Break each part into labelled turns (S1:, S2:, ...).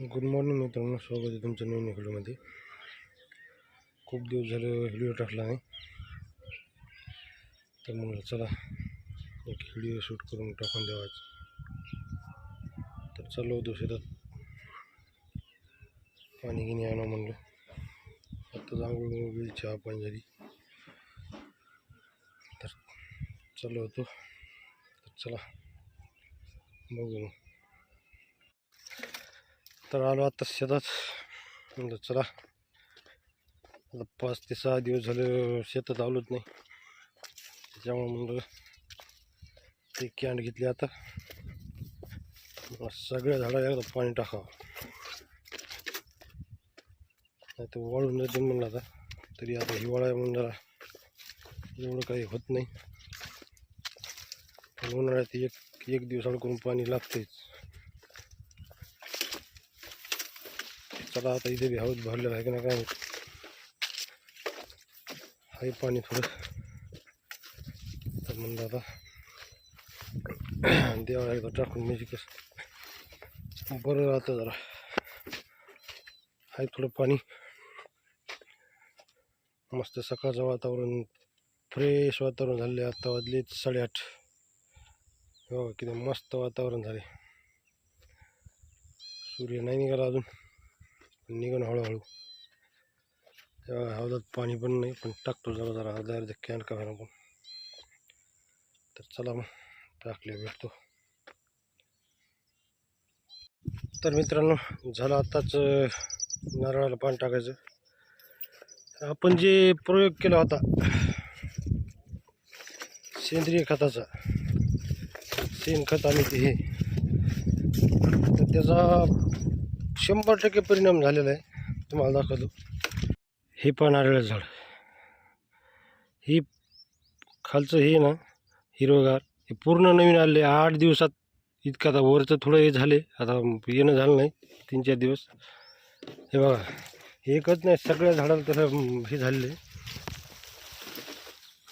S1: Good morning मित्रांनो. स्वागत आहे तुमच्या नवीन व्हिडिओमध्ये. खूप दिवस झाले व्हिडिओ टाकला नाही. तर म्हणलं चला एक व्हिडिओ शूट करून टाकून द्यावाच तर चाललो होतो शेतात. पाणी गिनी आणा म्हणलं. आता आंघोळ वगैरे चहा पाणी झाली तर चाललो होतो. तर चला बघू. मग तर आलो आता शेतात. म्हणलं चला आता पाच ते सहा दिवस झाले शेतात आलोच नाही. त्याच्यामुळे म्हणलं ते कॅन्ड घेतली आता. सगळ्या झाडाला एकदा पाणी टाकावं. नाही तर वाळून जाते म्हणलं आता. तरी आता हिवाळा म्हणून जरा एवढं काही होत नाही. पण उन्हाळ्यात एक एक दिवस अडकून पाणी लागतेच चला आता इथे बी हाऊस भरलेला आहे की नाही काय आहे पाणी थोडं. तर म्हणलं आता देवा एकदा टाकून म्हणजे बरं राहतं जरा. आहे थोडं पाणी. मस्त सकाळचं वातावरण फ्रेश वातावरण झाले आता वाजले साडेआठ. हो किती मस्त वातावरण झाले सूर्य नाही निघाला अजून. निघून हळूहळू. तेव्हा हौदात पाणी पण नाही पण टाकतो जरा जरा अर्धा कॅन का पण. तर चला मग टाकले भेटतो. तर मित्रांनो झालं आत्ताच नारळाला पाणी टाकायचं. आपण जे प्रयोग केला होता सेंद्रिय खताचा शेणखत आणि ते हे तर त्याचा शंभर टक्के परिणाम झालेला आहे. तुम्हाला दाखवतो. हे पण नारळ झाड. ही खालचं हे ना हिरवगार. हे पूर्ण नवीन आले आठ दिवसात इतकं आता वरचं थोडं हे झाले. आता येणं झालं नाही. तीन चार दिवस. हे बघा. एकच नाही सगळ्या झाडाला तसं हे झालेलं आहे.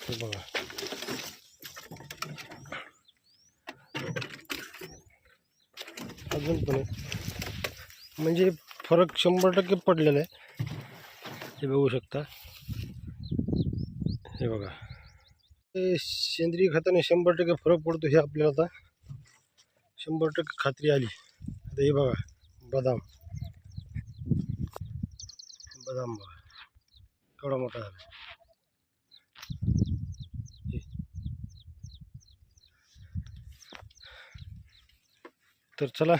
S1: हे बघा. अजून पण आहे. म्हणजे फरक शंभर टक्के पडलेला आहे. हे बघू शकता. हे बघा. हे सेंद्रिय खताने शंभर टक्के फरक पडतो हे आपल्याला आता शंभर टक्के खात्री आली. आता हे बघा बदाम. बदाम बघा. केवढा मोठा झाला. तर चला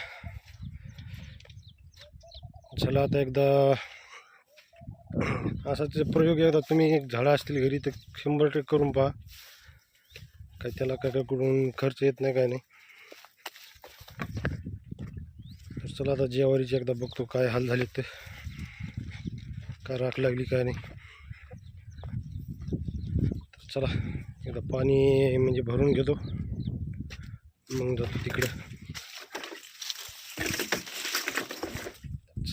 S1: चला आता एकदा असा त्याचा प्रयोग एकदा तुम्ही एक झाडं असतील घरी तर शंभर टक्के करून पहा. काय त्याला काय काय कुठून खर्च येत नाही काय नाही. तर चला आता जेवारीची एकदा बघतो काय हाल झाले ते. काय राख लागली काय नाही. तर चला एकदा पाणी म्हणजे भरून घेतो. मग जातो तिकडं.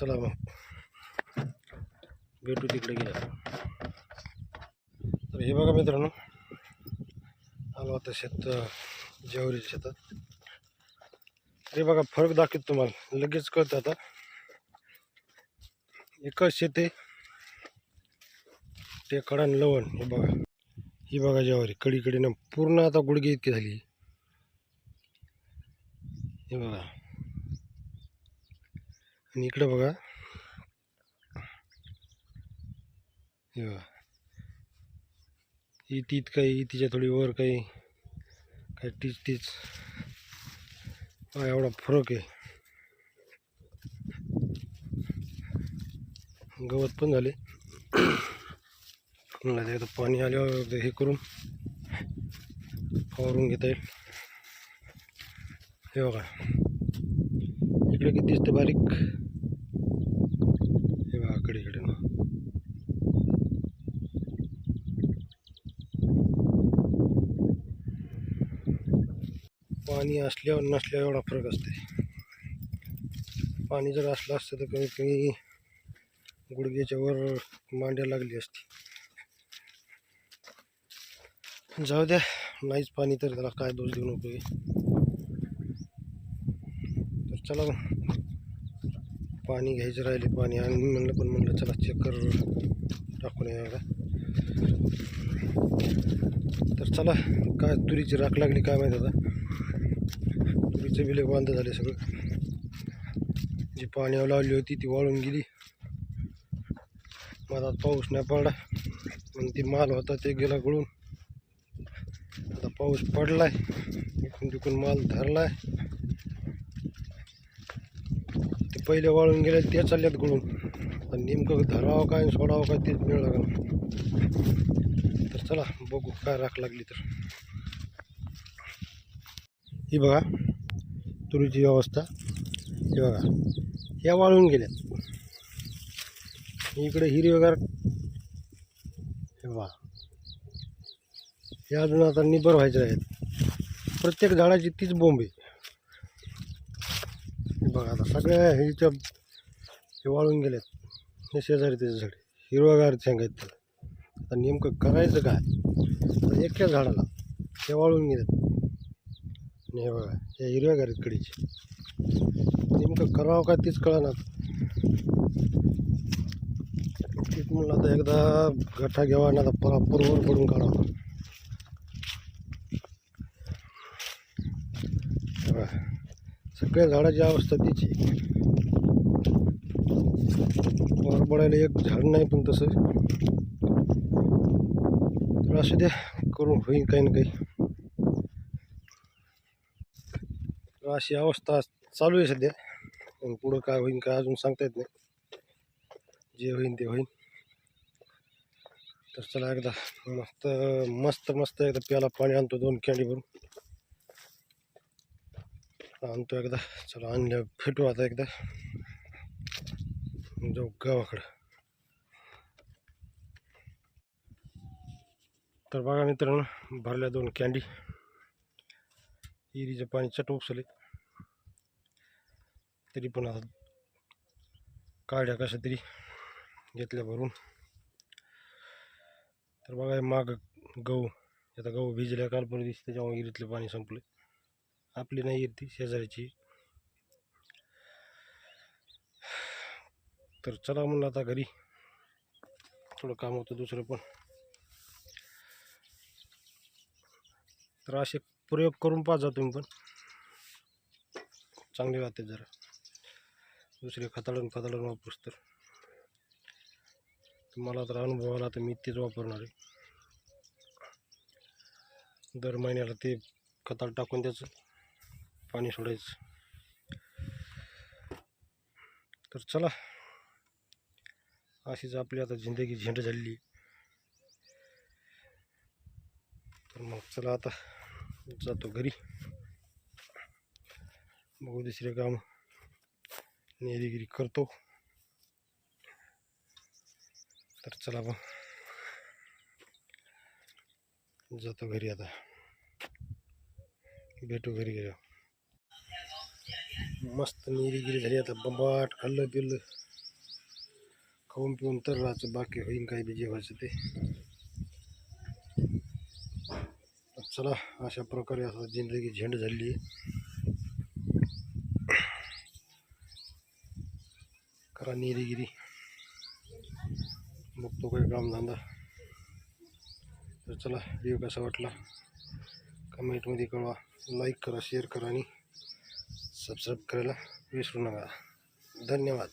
S1: चला मग. भेटू तिकडे गेला तर हे बघा मित्रांनो आलो आता शेत जेवरी शेतात हे बघा फरक दाखवत तुम्हाला. लगेच कळतं आता. एकच शेत आहे. ते कडान लवण हे बघा. ही बघा ज्वारी कडीकडीनं पूर्ण आता गुडघे इतकी झाली. हे बघा. आणि इकडं बघा. हे बघा. ही तीत काही तिच्या थोडी वर काही काही तीच तीच. एवढा फरक आहे. गवत पण झाले. म्हणलं पाणी आल्यावर हे करून फवारून घेता येईल. हे बघा. इकडे किती दिसतं बारीक हे बघा कडे इकडे ना पाणी असल्यावर नसल्यावर एवढा फरक असते पाणी जर असलं असतं तर कमीत कमी गुडघ्याच्या वर मांड्या लागली असती. जाऊ द्या नाहीच पाणी तर त्याला काय दोष देऊ नको तर चला पाणी घ्यायचं राहिले पाणी आणि म्हणलं पण म्हणलं चला चेक कर टाकून यायला तर चला काय तुरीची राख लागली काय माहिती आता? तुरीचे बिले बांध झाले सगळं. जी पाण्यावर लावली होती ती वाळून गेली. माझा पाऊस नाही पडला. म्हणून ती माल होता ते गेला गळून. आता पाऊस पडलाय. इकडून तिकून माल धरलाय. ते पहिले वाळून गेले ते चालल्यात गळून. पण नेमकं धरावं काय आणि सोडावं काय तेच मिळ लागलं तर चला बघू काय राख लागली तर. ही बघा. तुरीची अवस्था हे बघा ह्या वाळून गेल्यात. इकडे हिरवेगार हे बघा. या अजून आता निबर व्हायचे आहेत. प्रत्येक झाडाची तीच बोंब आहे. बघा आता सगळ्या ह्याच्या हे वाळून गेल्यात हे शेजारी त्याचे झाड. हिरवागार सांगायचं आहेत आता नेमकं करायचं काय? तर एका झाडाला हे वाळून गेलेत. आणि हे बघा हे हिरव्या घरात कडीचे. नेमकं करावं का तीच कळणार तीच म्हणलं आता एकदा गठ्ठा घ्यावा आणि आता परापर वर पडून काढावा. सगळ्या झाडाची अवस्था तिची वर पडायला एक झाड नाही पण तसं. तर असू द्या करून होईल काही ना काही. तर अशी अवस्था चालू आहे सध्या. पण पुढं काय होईल काय अजून सांगता येत नाही. जे होईल ते होईल तर चला एकदा मस्त मस्त मस्त एकदा प्याला पाणी आणतो दोन कॅन्डी भरून. आणतो एकदा. चला आणल्या फेटू आता एकदा. जाऊ गावाकडं. तर बघा मित्रांनो भरल्या दोन कॅन्डी इरीचं पाणी चट उपसले तरी पण आता काढ्या कशा तरी घेतल्या भरून. तर बघा माग गहू आता गहू भिजल्या काल दिसते दिवशी त्याच्यामुळे इरीतलं पाणी संपलं आपली नाही येत ती शेजाऱ्याची. तर चला म्हणलं आता घरी. थोडं काम होतं दुसरं पण. तर असे प्रयोग करून पाहा जा तुम्ही पण. चांगले राहते जरा. दुसरे खताळून खताळून वापरूस तर. मला तर अनुभव आला तर मी तेच वापरणार आहे. दर महिन्याला ते खताळ टाकून त्याचं पाणी सोडायचं. तर चला अशीच आपली आता जिंदगी झेंड झालेली. आहे. तर मग चला आता जातो घरी. बघू दुसरे काम. नेरीगिरी करतो. तर चला मग जातो घरी आता. भेटू घरी गेलो. मस्त नेरीगिरी झाली आता. बंबाट खाल्लं पिल्लं. खाऊन पिऊन तर राहायचं. बाकी होईन काही बी जेवायचं ते. चला अशा प्रकारे आता जिंदगी झेंड झाली. आहे करा निरीगिरी बघतो काही कामधंदा तर चला व्हिडिओ कसा वाटला? कमेंटमध्ये कळवा. लाईक करा शेअर करा आणि सबस्क्राईब करायला विसरू नका. धन्यवाद.